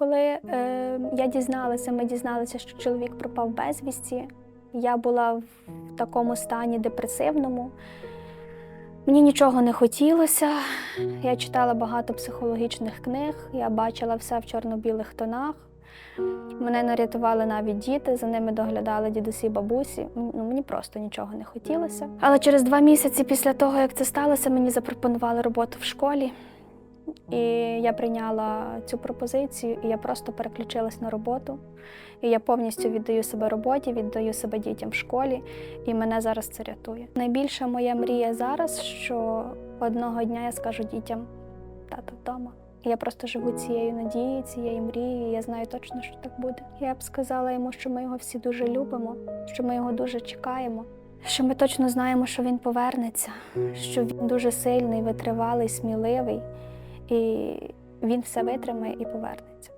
Коли е, я дізналася, ми дізналися, що чоловік пропав безвісті, я була в такому стані депресивному. Мені нічого не хотілося. Я читала багато психологічних книг, я бачила все в чорно-білих тонах. Мене не рятували навіть діти, за ними доглядали дідусі, бабусі. Ну, мені просто нічого не хотілося. Але через два місяці після того, як це сталося, мені запропонували роботу в школі. І я прийняла цю пропозицію, і я просто переключилась на роботу. І я повністю віддаю себе роботі, віддаю себе дітям в школі, і мене зараз це рятує. Найбільша моя мрія зараз, що одного дня я скажу дітям тато вдома. Я просто живу цією надією, цією мрією. і Я знаю точно, що так буде. Я б сказала йому, що ми його всі дуже любимо, що ми його дуже чекаємо, що ми точно знаємо, що він повернеться, що він дуже сильний, витривалий, сміливий, і він все витримає і повернеться.